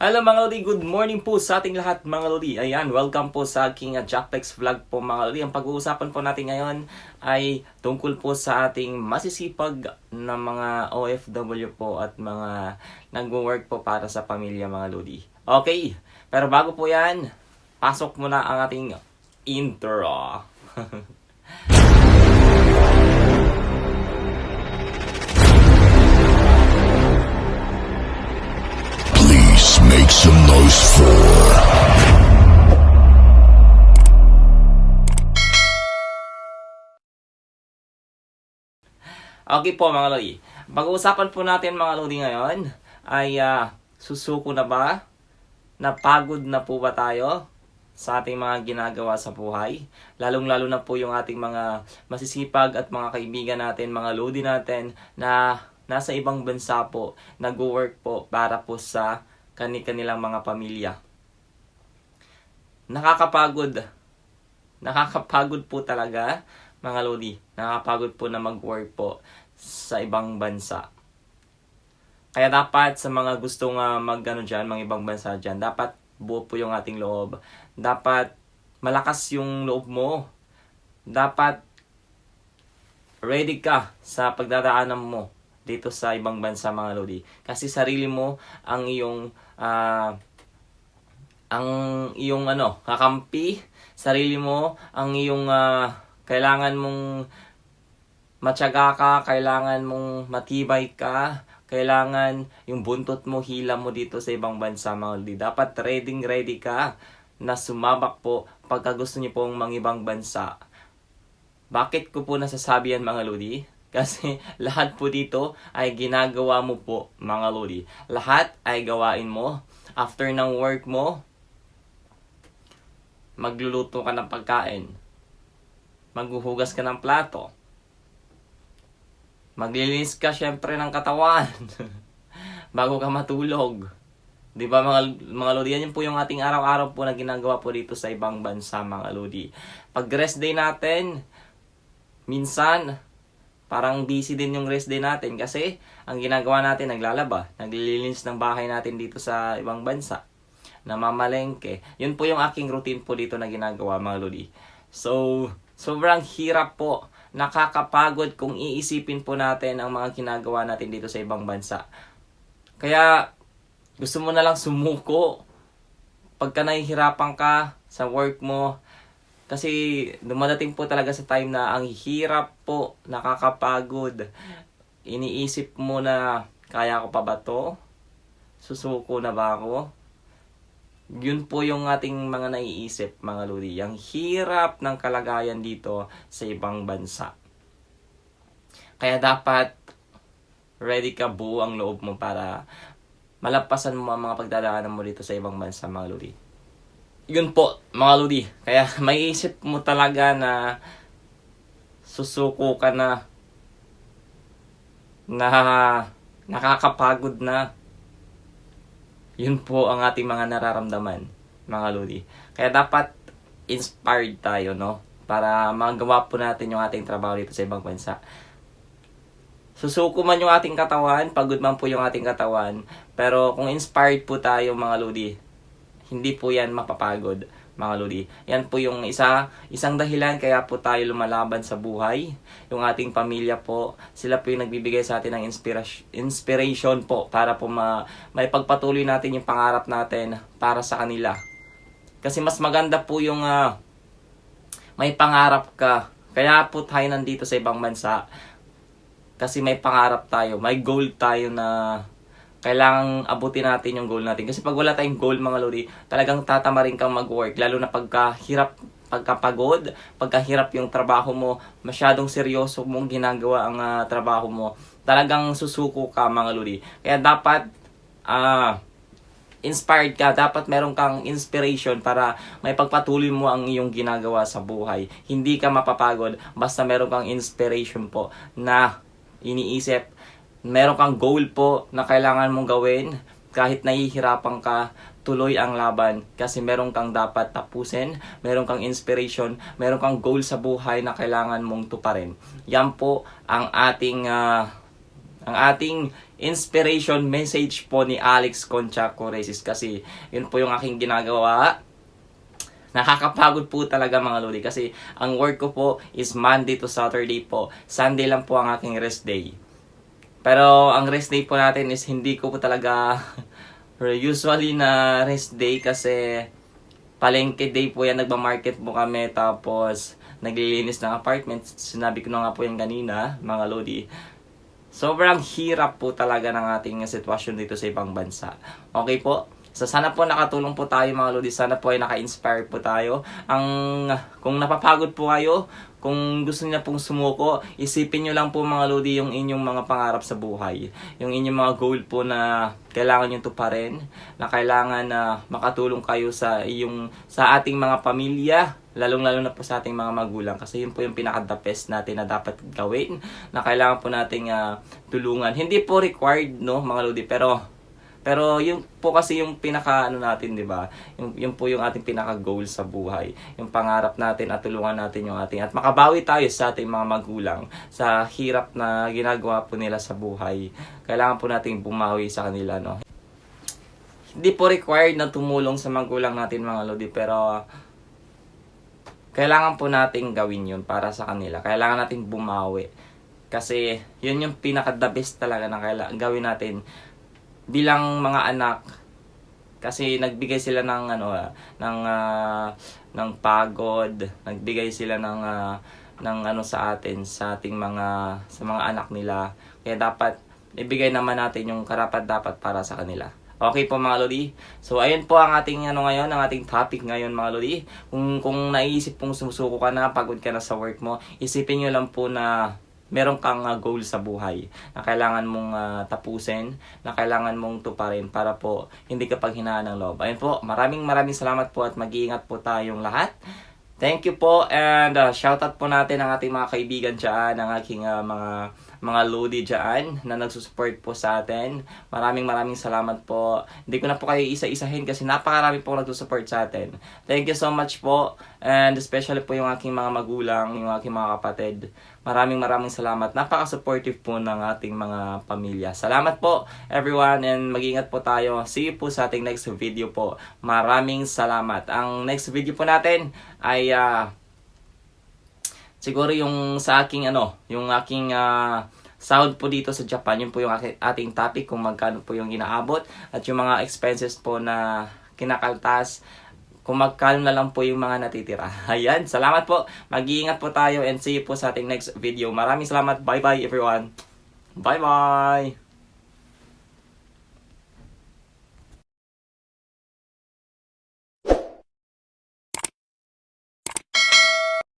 Hello mga Lodi, good morning po sa ating lahat mga Lodi. Ayan, welcome po sa aking uh, Jackpex vlog po mga Lodi. Ang pag-uusapan po natin ngayon ay tungkol po sa ating masisipag na mga OFW po at mga nagwo-work po para sa pamilya mga Lodi. Okay, pero bago po yan, pasok muna ang ating intro. make some noise for Okay po mga Lodi. Pag-uusapan po natin mga Lodi ngayon ay ah, susuko na ba? Napagod na po ba tayo sa ating mga ginagawa sa buhay? Lalong-lalo na po yung ating mga masisipag at mga kaibigan natin, mga Lodi natin na nasa ibang bansa po, nag-work po para po sa kani-kanilang mga pamilya. Nakakapagod. Nakakapagod po talaga, mga Lodi. Nakakapagod po na mag-work po sa ibang bansa. Kaya dapat sa mga gustong uh, mag ano dyan, mga ibang bansa dyan, dapat buo po yung ating loob. Dapat malakas yung loob mo. Dapat ready ka sa pagdadaanan mo dito sa ibang bansa mga Lodi. Kasi sarili mo ang iyong ah, ang iyong ano, kakampi, sarili mo ang iyong ah, kailangan mong matyaga ka, kailangan mong matibay ka, kailangan yung buntot mo, hila mo dito sa ibang bansa mga Lodi. Dapat ready ready ka na sumabak po pagka gusto niyo pong mga ibang bansa. Bakit ko po nasasabi yan mga Lodi? Kasi lahat po dito ay ginagawa mo po mga Lodi. Lahat ay gawain mo. After ng work mo, magluluto ka ng pagkain. Maghuhugas ka ng plato. Maglilinis ka syempre ng katawan. Bago ka matulog. Di ba mga, mga Lodi? Yan po yung ating araw-araw po na ginagawa po dito sa ibang bansa mga Lodi. Pag rest day natin, minsan, parang busy din yung rest day natin kasi ang ginagawa natin, naglalaba, naglilinis ng bahay natin dito sa ibang bansa, namamalengke. Yun po yung aking routine po dito na ginagawa mga Lodi. So, sobrang hirap po, nakakapagod kung iisipin po natin ang mga ginagawa natin dito sa ibang bansa. Kaya, gusto mo na lang sumuko pagka nahihirapan ka sa work mo, kasi dumadating po talaga sa time na ang hirap po, nakakapagod. Iniisip mo na, kaya ko pa ba to? Susuko na ba ako? Yun po yung ating mga naiisip, mga Lodi. Ang hirap ng kalagayan dito sa ibang bansa. Kaya dapat ready ka buo ang loob mo para malampasan mo ang mga pagdadaanan mo dito sa ibang bansa, mga Lodi yun po, mga Lodi. Kaya may isip mo talaga na susuko ka na na nakakapagod na. Yun po ang ating mga nararamdaman, mga Lodi. Kaya dapat inspired tayo, no? Para magawa po natin yung ating trabaho dito sa ibang bansa. Susuko man yung ating katawan, pagod man po yung ating katawan. Pero kung inspired po tayo, mga Lodi, hindi po yan mapapagod mga lodi. Yan po yung isa, isang dahilan kaya po tayo lumalaban sa buhay. Yung ating pamilya po, sila po yung nagbibigay sa atin ng inspiration, inspiration po para po ma, may pagpatuloy natin yung pangarap natin para sa kanila. Kasi mas maganda po yung ah, may pangarap ka. Kaya po tayo nandito sa ibang bansa. Kasi may pangarap tayo, may goal tayo na kailangang abutin natin yung goal natin. Kasi pag wala tayong goal mga lodi, talagang tatama rin kang mag-work. Lalo na pagkahirap, pagkapagod, pagkahirap yung trabaho mo, masyadong seryoso mong ginagawa ang ah, trabaho mo. Talagang susuko ka mga lodi. Kaya dapat, ah, inspired ka, dapat meron kang inspiration para may pagpatuloy mo ang iyong ginagawa sa buhay. Hindi ka mapapagod basta meron kang inspiration po na iniisip meron kang goal po na kailangan mong gawin kahit nahihirapan ka, tuloy ang laban kasi meron kang dapat tapusin, meron kang inspiration, meron kang goal sa buhay na kailangan mong tuparin. Yan po ang ating uh, ang ating inspiration message po ni Alex Concha Coresis kasi yun po yung aking ginagawa Nakakapagod po talaga mga lodi kasi ang work ko po is Monday to Saturday po. Sunday lang po ang aking rest day. Pero ang rest day po natin is hindi ko po talaga usually na rest day kasi palengke day po yan, nagmamarket po kami tapos naglilinis ng apartment. Sinabi ko na nga po yan kanina mga lodi. Sobrang hirap po talaga ng ating sitwasyon dito sa ibang bansa. Okay po? So sana po nakatulong po tayo mga lodi. Sana po ay naka-inspire po tayo. Ang kung napapagod po kayo, kung gusto niyo pong sumuko, isipin niyo lang po mga lodi yung inyong mga pangarap sa buhay. Yung inyong mga goal po na kailangan niyo tuparin, na kailangan na makatulong kayo sa iyong sa ating mga pamilya, lalong-lalo na po sa ating mga magulang kasi yun po yung pinaka-the best natin na dapat gawin na kailangan po nating ah, tulungan. Hindi po required no mga lodi pero pero yung po kasi yung pinaka ano natin, 'di ba? Yung yung po yung ating pinaka goal sa buhay. Yung pangarap natin at tulungan natin yung ating at makabawi tayo sa ating mga magulang sa hirap na ginagawa po nila sa buhay. Kailangan po nating bumawi sa kanila, no? Hindi po required na tumulong sa magulang natin mga lodi, pero kailangan po nating gawin yun para sa kanila. Kailangan nating bumawi. Kasi yun yung pinaka the best talaga na kailangan gawin natin bilang mga anak kasi nagbigay sila ng ano ah, ng ah, ng pagod, nagbigay sila ng ah, ng ano sa atin sa ating mga sa mga anak nila. Kaya dapat ibigay naman natin yung karapat dapat para sa kanila. Okay po mga lodi. So ayun po ang ating ano ngayon, ang ating topic ngayon mga lodi. Kung kung naisip pong sumusuko ka na, pagod ka na sa work mo, isipin niyo lang po na meron kang uh, goal sa buhay na kailangan mong uh, tapusin, na kailangan mong tuparin para po hindi ka paghinaan ng loob. Ayun po, maraming maraming salamat po at mag-iingat po tayong lahat. Thank you po and uh, shoutout po natin ang ating mga kaibigan dyan, ang aking uh, mga mga lodi dyan na nagsusupport po sa atin. Maraming maraming salamat po. Hindi ko na po kayo isa-isahin kasi napakarami po nagsusupport sa atin. Thank you so much po and especially po yung aking mga magulang, yung aking mga kapatid. Maraming maraming salamat. Napaka-supportive po ng ating mga pamilya. Salamat po everyone and mag-ingat po tayo. See you po sa ating next video po. Maraming salamat. Ang next video po natin ay ah, siguro yung sa aking ano, yung aking ah, sahod po dito sa Japan, yun po yung ating topic kung magkano po yung inaabot at yung mga expenses po na kinakaltas kung magkano na lang po yung mga natitira. Ayan, salamat po. Mag-iingat po tayo and see you po sa ating next video. Maraming salamat. Bye-bye everyone. Bye-bye.